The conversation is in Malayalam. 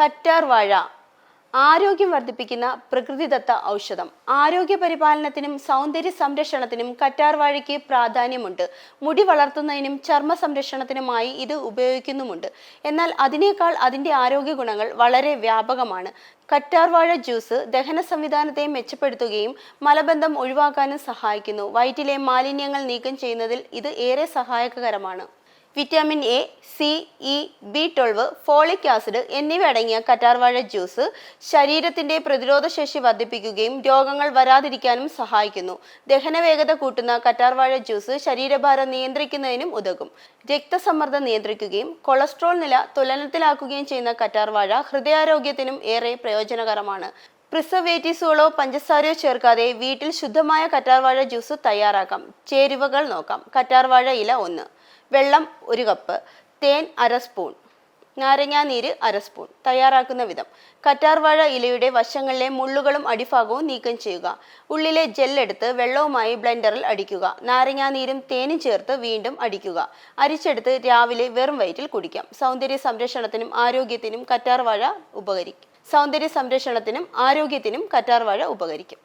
കറ്റാർ വാഴ ആരോഗ്യം വർദ്ധിപ്പിക്കുന്ന പ്രകൃതിദത്ത ഔഷധം. ആരോഗ്യ പരിപാലനത്തിനും സൗന്ദര്യ സംരക്ഷണത്തിനും കറ്റാർ വാഴയ്ക്ക് പ്രാധാന്യമുണ്ട്. മുടി വളർത്തുന്നതിനും ചർമ്മ സംരക്ഷണത്തിനുമായി ഇത് ഉപയോഗിക്കുന്നുമുണ്ട്. എന്നാൽ അതിനേക്കാൾ അതിന്റെ ആരോഗ്യ ഗുണങ്ങൾ വളരെ വ്യാപകമാണ്. കറ്റാർ വാഴ ജ്യൂസ് ദഹന സംവിധാനത്തെ മെച്ചപ്പെടുത്തുകയും മലബന്ധം ഒഴിവാക്കാനും സഹായിക്കുന്നു. വയറ്റിലെ മാലിന്യങ്ങൾ നീക്കം ചെയ്യുന്നതിൽ ഇത് ഏറെ സഹായകരമാണ്. Vitamin A C E B twelve folic acid എന്നിവ അടങ്ങിയ കറ്റാർവാഴ ജ്യൂസ് ശരീരത്തിന്റെ പ്രതിരോധശേഷി വർദ്ധിപ്പിക്കുകയും രോഗങ്ങൾ വരാതിരിക്കാനും സഹായിക്കുന്നു. ദഹന വേഗത കൂട്ടുന്ന കറ്റാർവാഴ ജ്യൂസ് ശരീരഭാരം നിയന്ത്രിക്കുന്നതിനും ഉതകും. രക്തസമ്മർദ്ദം നിയന്ത്രിക്കുകയും കൊളസ്ട്രോൾ നില തുലനത്തിലാക്കുകയും ചെയ്യുന്ന കറ്റാർവാഴ ഹൃദയാരോഗ്യത്തിനും ഏറെ പ്രയോജനകരമാണ്. പ്രിസർവേറ്റീവ്സുകളോ പഞ്ചസാരയോ ചേർക്കാതെ വീട്ടിൽ ശുദ്ധമായ കറ്റാർവാഴ ജ്യൂസ് തയ്യാറാക്കാം. ചേരുവകൾ നോക്കാം. കറ്റാർവാഴ ഇല ഒന്ന്. വെള്ളം ഒരു കപ്പ്. തേൻ അര സ്പൂൺ. നാരങ്ങാനീര് അര സ്പൂൺ. തയ്യാറാക്കുന്ന വിധം. കറ്റാർവാഴ ഇലയുടെ വശങ്ങളിലെ മുള്ളുകളും അടിഭാഗവും നീക്കം ചെയ്യുക. ഉള്ളിലെ ജെല്ലെടുത്ത് വെള്ളവുമായി ബ്ലെൻഡറിൽ അടിക്കുക. നാരങ്ങാനീരും തേനും ചേർത്ത് വീണ്ടും അടിക്കുക. അരിച്ചെടുത്ത് രാവിലെ വെറും വയറ്റിൽ കുടിക്കാം. സൗന്ദര്യ സംരക്ഷണത്തിനും ആരോഗ്യത്തിനും കറ്റാർവാഴ ഉപകരിക്കും. സൗന്ദര്യ സംരക്ഷണത്തിനും ആരോഗ്യത്തിനും കറ്റാർവാഴ ഉപകരിക്കും.